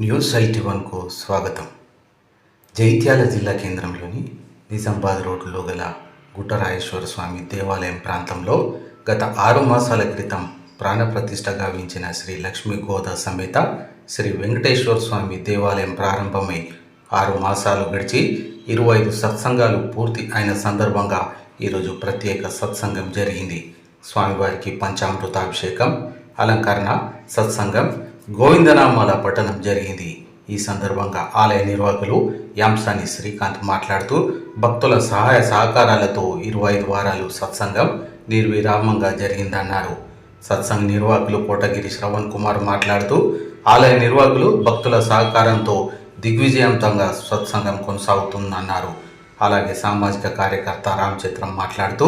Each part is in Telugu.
న్యూస్ ఐటీ వన్కు స్వాగతం. జైత్యాల జిల్లా కేంద్రంలోని నిజామాబాద్ రోడ్డులో గల గుట్టరాయేశ్వర స్వామి దేవాలయం ప్రాంతంలో గత ఆరు మాసాల క్రితం ప్రాణప్రతిష్ఠ గావించిన శ్రీ లక్ష్మీ గోదా సమేత శ్రీ వెంకటేశ్వర స్వామి దేవాలయం ప్రారంభమై ఆరు మాసాలు గడిచి ఇరవై ఐదు సత్సంగాలు పూర్తి అయిన సందర్భంగా ఈరోజు ప్రత్యేక సత్సంగం జరిగింది. స్వామివారికి పంచామృతాభిషేకం అలంకరణ సత్సంగం గోవిందనామాల పట్టణం జరిగింది. ఈ సందర్భంగా ఆలయ నిర్వాహకులు యాంసాని శ్రీకాంత్ మాట్లాడుతూ భక్తుల సహాయ సహకారాలతో ఇరవై ఐదు వారాలు సత్సంగం నిర్విరామంగా జరిగిందన్నారు. సత్సంగ నిర్వాహకులు కోటగిరి శ్రవణ్ కుమార్ మాట్లాడుతూ ఆలయ నిర్వాహకులు భక్తుల సహకారంతో దిగ్విజయంతంగా సత్సంగం కొనసాగుతుందన్నారు. అలాగే సామాజిక కార్యకర్త రామచిత్రం మాట్లాడుతూ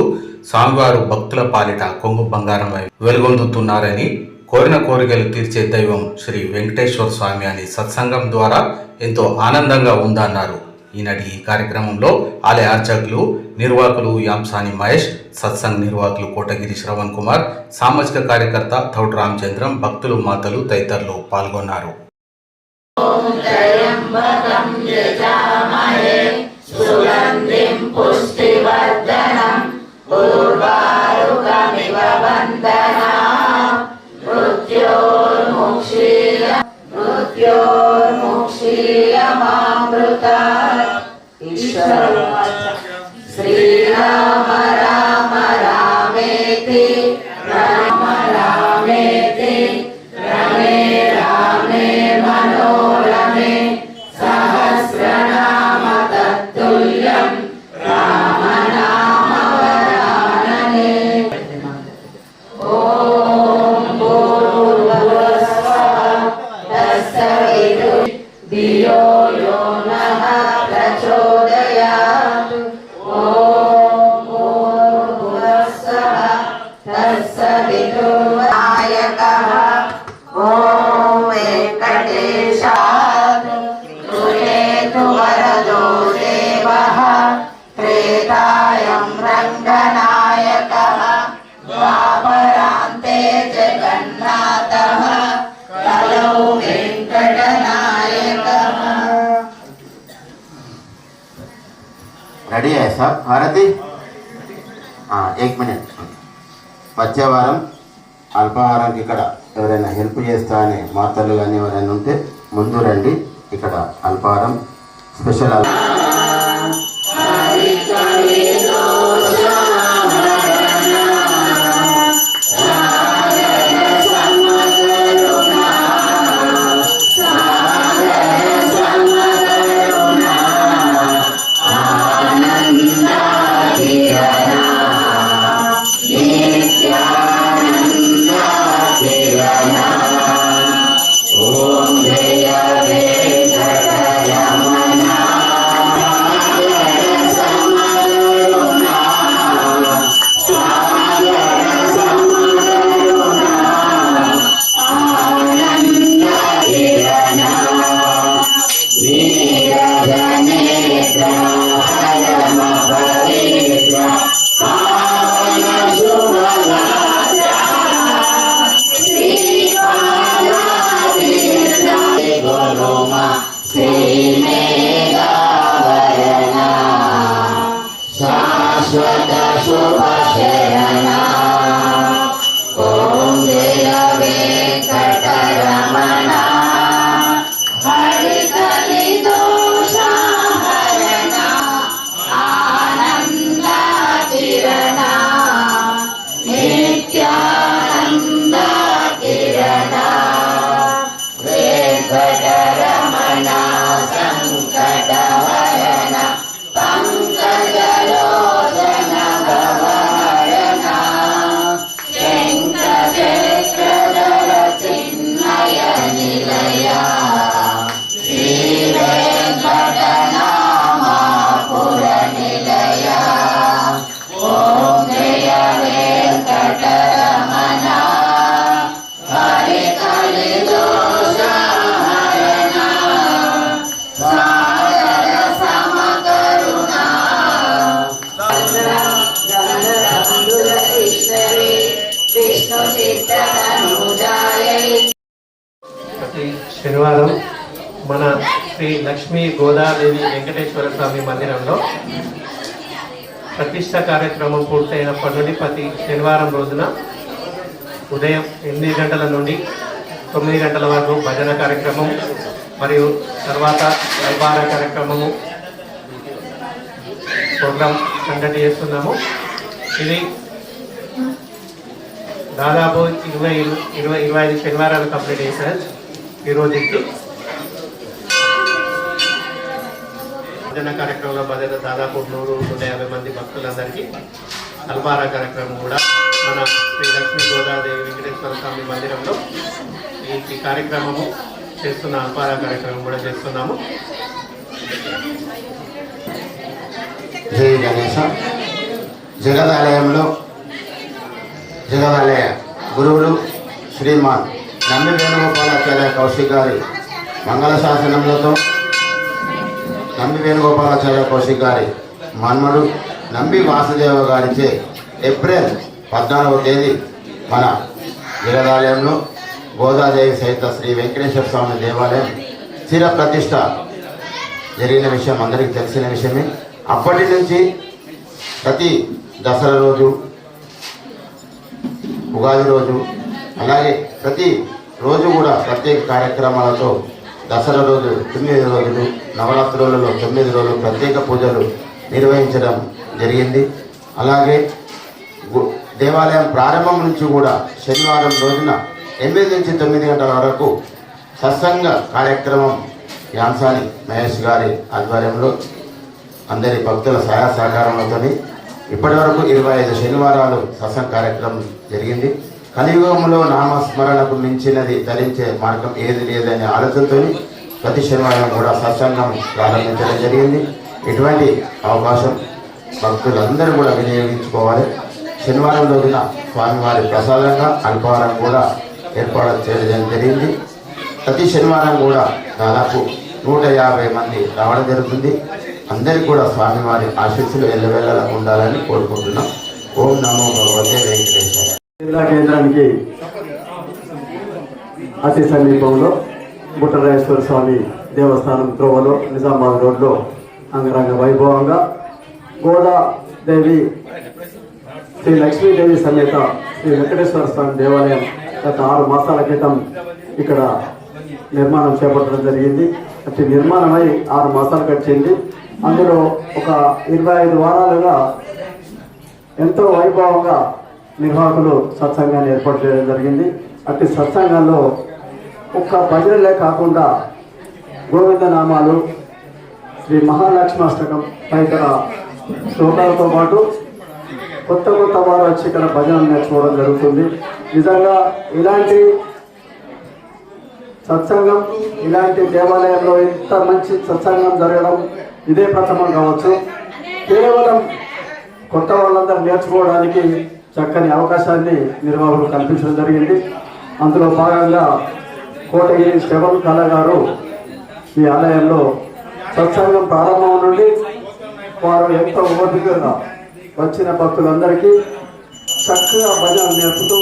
స్వామివారు భక్తుల పాలిట కొంగు బంగారమై వెలుగొందుతున్నారని కోరిన కోరికలు తీర్చే దైవం శ్రీ వెంకటేశ్వర స్వామి అని సత్సంగం ద్వారా ఎంతో ఆనందంగా ఉందన్నారు. ఈనాటి ఈ కార్యక్రమంలో ఆలయ అర్చకులు నిర్వాహకులు యాంసాని మహేష్ సత్సంగ్ నిర్వాహకులు కోటగిరి శ్రవణ్ కుమార్ సామాజిక కార్యకర్త థౌట్ రామచంద్రం భక్తులు మాతలు తదితరులు పాల్గొన్నారు. योर्मुक्षीयमामृता ईश्वर రెడీ అయ్యా హారతి మినిట్ వచ్చే వారం అల్పాహారానికి ఇక్కడ ఎవరైనా హెల్ప్ చేస్తా అని మాతలు కానీ ఎవరైనా ఉంటే ముందు రండి ఇక్కడ అల్పాహారం స్పెషల్ అల్- ప్రతి శనివారం మన శ్రీ లక్ష్మీ గోదాదేవి వెంకటేశ్వర స్వామి మందిరంలో ప్రతిష్ట కార్యక్రమం పూర్తయినప్పటి నుండి ప్రతి శనివారం రోజున ఉదయం ఎనిమిది గంటల నుండి తొమ్మిది గంటల వరకు భజన కార్యక్రమం మరియు తర్వాత వ్యాపార కార్యక్రమము ప్రోగ్రాం కండక్ట్ చేస్తున్నాము. ఇది దాదాపు ఇరవై ఇరవై ఇరవై ఐదు శనివారాలు కంప్లీట్ చేశారు ఈ రోజుకి. భజన కార్యక్రమంలో భజన దాదాపు నూరు నూట యాభై మంది భక్తులందరికీ అల్పారా కార్యక్రమం కూడా మన శ్రీ లక్ష్మీ గోదాదేవి వెంకటేశ్వర స్వామి మందిరంలో ఈ కార్యక్రమము చేస్తున్న అల్పార కార్యక్రమం కూడా చేస్తున్నాము. జై గణేశ. జగదాలయంలో జగవాలయ గురువులు శ్రీమాన్ నమ్మి వేణుగోపాలాచార్య కౌశిక్ గారి మంగళ శాసనములతో నంబి వేణుగోపాలాచార్య కౌశిక్ గారి మన్మడు నంబి వాసుదేవ గారిచే ఏప్రిల్ పద్నాలుగవ తేదీ మన జగదాలయంలో గోదాదేవి సహిత శ్రీ వెంకటేశ్వర స్వామి దేవాలయం స్థిర ప్రతిష్ట జరిగిన విషయం అందరికీ తెలిసిన విషయమే. అప్పటి నుంచి ప్రతి దసరా రోజు ఉగాది రోజు. అలాగే ప్రతి రోజు కూడా ప్రత్యేక కార్యక్రమాలతో దసరా రోజు తొమ్మిది రోజులు నవరాత్రులలో తొమ్మిది రోజులు ప్రత్యేక పూజలు నిర్వహించడం జరిగింది. అలాగే గు- దేవాలయం ప్రారంభం నుంచి కూడా శనివారం రోజున ఎనిమిది నుంచి తొమ్మిది గంటల వరకు సత్సంగ కార్యక్రమం యాంసాని మహేష్ గారి ఆధ్వర్యంలో అందరి భక్తుల సహాయ సహకారంలోతోని ఇప్పటి వరకు ఇరవై ఐదు శనివారాలు సత్సంగ కార్యక్రమం జరిగింది. కలియుగంలో నామస్మరణకు మించినది ధరించే మార్గం ఏది లేదనే ఆలోచనతో ప్రతి శనివారం కూడా సత్సంగం ప్రారంభించడం జరిగింది. ఇటువంటి అవకాశం భక్తులందరూ కూడా వినియోగించుకోవాలి. శనివారం రోజున స్వామివారి ప్రసాదంగా అల్పాహారం కూడా ఏర్పాటు చేయడం జరిగింది. ప్రతి శనివారం కూడా దాదాపు నూట యాభై మంది రావడం జరుగుతుంది. అందరికీ కూడా స్వామివారి ఆశీస్సులు ఎల్లవెల్లలా ఉండాలని కోరుకుంటున్నాం. ఓం నమో భగవతే వెంకటేశ్వర జిల్లా కేంద్రానికి అతి సమీపంలో బుట్టరాజేశ్వర స్వామి దేవస్థానం త్రోవలో నిజామాబాద్ రోడ్లో అంగరంగ వైభవంగా గోదాదేవి శ్రీ లక్ష్మీదేవి సమేత శ్రీ వెంకటేశ్వర స్వామి దేవాలయం గత ఆరు మాసాల క్రితం ఇక్కడ నిర్మాణం చేపట్టడం జరిగింది. అతి నిర్మాణమై ఆరు మాసాలు గడిచింది. అందులో ఒక ఇరవై ఐదు వారాలుగా ఎంతో వైభవంగా నిర్వాహకులు సత్సంగాన్ని ఏర్పాటు చేయడం జరిగింది. అట్టి సత్సంగంలో ఒక్క భజనలే కాకుండా గోవింద నామాలు శ్రీ మహాలక్ష్మాష్టకం తదితర శ్లోకాలతో పాటు కొత్త కొత్త వారు వచ్చి ఇక్కడ భజనలు నేర్చుకోవడం జరుగుతుంది. నిజంగా ఇలాంటి సత్సంగం ఇలాంటి దేవాలయంలో ఇంత మంచి సత్సంగం జరగడం ఇదే ప్రథమం కావచ్చు. కేవలం కొత్త వాళ్ళందరూ నేర్చుకోవడానికి చక్కని అవకాశాన్ని నిర్వాహకులు కల్పించడం జరిగింది. అందులో భాగంగా కోటగిరి శవం కళ గారు ఈ ఆలయంలో సత్సంగం ప్రారంభం నుండి వారు ఎంతో ఓపికగా వచ్చిన భక్తులందరికీ చక్కగా భజన నేర్పుతూ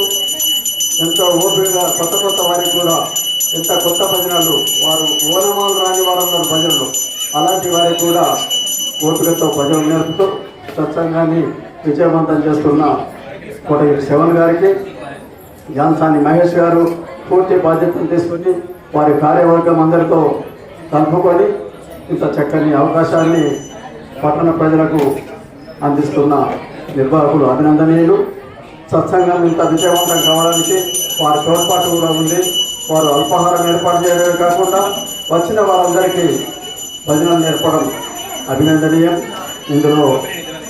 ఎంతో ఓపికగా కొత్త కొత్త వారికి కూడా ఎంత కొత్త భజనలు వారు ఓనమాలు రాని వారందరూ భజనలు అలాంటి వారికి కూడా ఓపికతో ప్రజలు నేర్పుతూ సత్సంగాన్ని విజయవంతం చేస్తున్న కోటగిరి శవన్ గారికి జాన్సాని మహేష్ గారు పూర్తి బాధ్యతలు తీసుకుని వారి కార్యవర్గం అందరితో కలుపుకొని ఇంత చక్కని అవకాశాన్ని పట్టణ ప్రజలకు అందిస్తున్న నిర్వాహకులు అభినందనీయులు. సత్సంగం ఇంత విజయవంతం కావడానికి వారి తోడ్పాటు కూడా ఉంది. వారు అల్పాహారం ఏర్పాటు చేయడమే కాకుండా వచ్చిన వారందరికీ భజనలు నేర్పడం అభినందనీయం. ఇందులో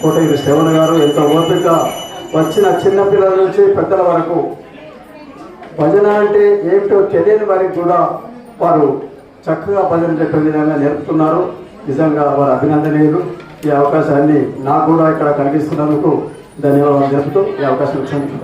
కోటగిరి శ్రవణ గారు ఎంతో ఓపిక వచ్చిన చిన్నపిల్లల నుంచి పెద్దల వరకు భజన అంటే ఏమిటో తెలియని వారికి కూడా వారు చక్కగా భజన చెప్పే విధంగా నేర్పుతున్నారు. నిజంగా వారు అభినందనీయులు. ఈ అవకాశాన్ని నాకు కూడా ఇక్కడ కనిపిస్తున్నందుకు ధన్యవాదాలు చెప్తూ ఈ అవకాశం ఇచ్చినందుకు